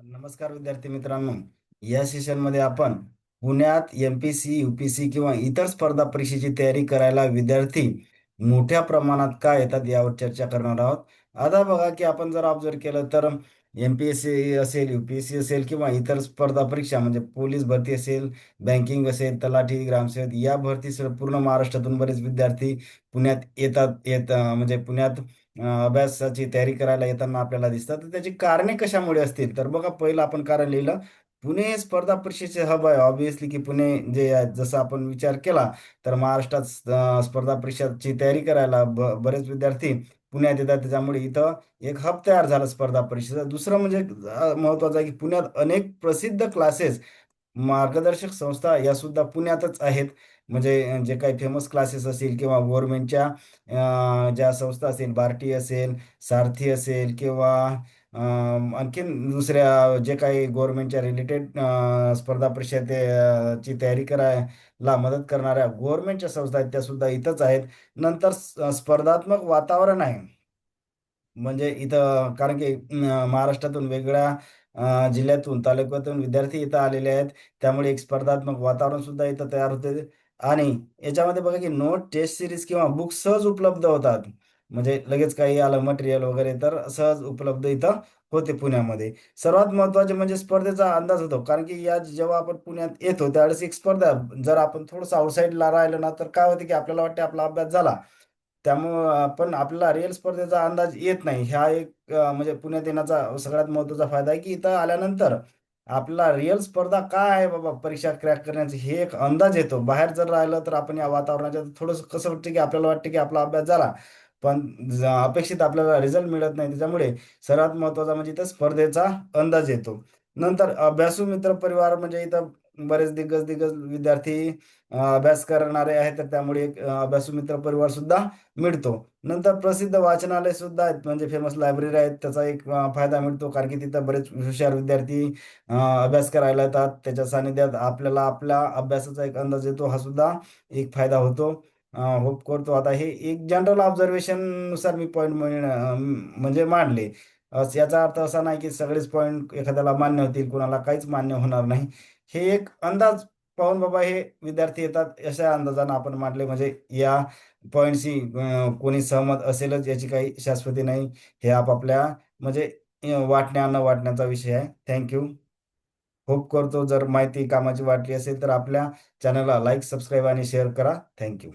नमस्कार विद्यार्थी मित्रांनो. या सेशनमध्ये आपण पुण्यात M P C U P C किंवा इतर स्पर्धा परीक्षेची तयारी करायला विद्यार्थी मोठ्या प्रमाणात का येतात यावर चर्चा करणार आहोत. आता बघा की आपण जर ऑब्झर्व केलं तर एम पी एस सी असेल यू पी एस सी असेल किंवा इतर स्पर्धा परीक्षा म्हणजे पोलीस भरती असेल बँकिंग असेल तलाठी ग्रामसेवक या भरती पूर्ण महाराष्ट्रातून बरेच विद्यार्थी पुण्यात येतात येत म्हणजे पुण्यात अभ्यासाची तयारी करायला येताना आपल्याला दिसतात. तर त्याची कारणे कशामुळे असतील? तर बघा पहिलं आपण कारण लिहिलं. पुणे हे स्पर्धा परीक्षेचे हब आहे. ऑब्विसली की पुणे जे जसं आपण विचार केला तर महाराष्ट्रात स्पर्धा परीक्षाची तयारी करायला ब बरेच विद्यार्थी पुण्यात येतात. त्याच्यामुळे इथं एक हब तयार झाला स्पर्धा परीक्षेचा. दुसरं म्हणजे महत्वाचं आहे की पुण्यात अनेक प्रसिद्ध क्लासेस मार्गदर्शक संस्था या सुद्धा पुण्यातच आहेत. म्हणजे जे काही फेमस क्लासेस असतील किंवा गव्हर्नमेंटच्या ज्या संस्था असेल बार्टी असेल सारथी असेल किंवा आणखीन दुसऱ्या जे काही गव्हर्नमेंटच्या रिलेटेड स्पर्धा परीक्षेची तयारी करायला मदत करणाऱ्या गव्हर्नमेंटच्या संस्था आहेत त्या सुद्धा इथंच आहेत. नंतर स्पर्धात्मक वातावरण आहे. म्हणजे इथं कारण की महाराष्ट्रातून वेगळ्या जिल्ह्यातून तालुक्यातून विद्यार्थी इथं आलेले आहेत. त्यामुळे एक स्पर्धात्मक वातावरण सुद्धा इथं तयार होते. आणि याच्यामध्ये बघा की नोट टेस्ट सिरीज किंवा बुक सहज उपलब्ध होतात. म्हणजे लगेच काही आलं मटेरियल वगैरे तर सहज उपलब्ध इथं होते पुण्यामध्ये. सर्वात महत्त्वाचे म्हणजे स्पर्धेचा अंदाज होतो. कारण की या जेव्हा आपण पुण्यात येतो त्यावेळेस एक स्पर्धा जर आपण थोडंसं आउटसाईडला राहिलं ना तर काय होते की आपल्याला वाटते आपला अभ्यास झाला. त्यामुळं पण आपल्याला रिअल स्पर्धेचा अंदाज येत नाही. ह्या एक म्हणजे पुण्यात येण्याचा सगळ्यात महत्त्वाचा फायदा आहे की इथं आल्यानंतर आपला रिअल स्पर्धा काय आहे बाबा परीक्षा क्रॅक करण्याचे हे एक अंदाज येतो. बाहेर जर राहिलं तर आपण या वातावरणाच्या थोडंसं कसं वाटतं की आपल्याला वाटतं की आपला अभ्यास झाला पण अपेक्षित आपल्याला रिझल्ट मिळत नाही. त्याच्यामुळे सर्वात महत्त्वाचा म्हणजे इथं स्पर्धेचा अंदाज येतो. नंतर अभ्यासू मित्र परिवार म्हणजे इथं बरेच दिग्गज दिग्गज विद्यार्थी अभ्यास करणारे आहेत तर त्यामुळे एक अभ्यासू मित्र परिवार सुद्धा मिळतो. नंतर प्रसिद्ध वाचनालय सुद्धा आहेत म्हणजे फेमस लायब्ररी आहेत त्याचा एक फायदा मिळतो कारण की तिथं बरेच हुशार विद्यार्थी अभ्यास करायला येतात. त्याच्या सानिध्यात आपल्याला आपल्या अभ्यासाचा एक अंदाज येतो हा सुद्धा एक फायदा होतो. होप करतो. आता हे एक जनरल ऑब्झर्वेशननुसार मी पॉईंट म्हणजे मांडले. याचा अर्थ असा नाही की सगळेच पॉईंट एखाद्याला मान्य होतील कुणाला काहीच मान्य होणार नाही. हे एक अंदाज पाहून बाबा हे विद्यार्थी येतात अशा अंदाजानं आपण मांडले. म्हणजे या पॉईंटशी कोणी सहमत असेलच याची काही शाश्वती नाही. हे आपापल्या म्हणजे वाटण्या न वाटण्याचा विषय आहे. थँक्यू होप करतो जर माहिती कामाची वाटली असेल तर आपल्या चॅनलला लाईक सबस्क्राईब आणि शेअर करा. Thank you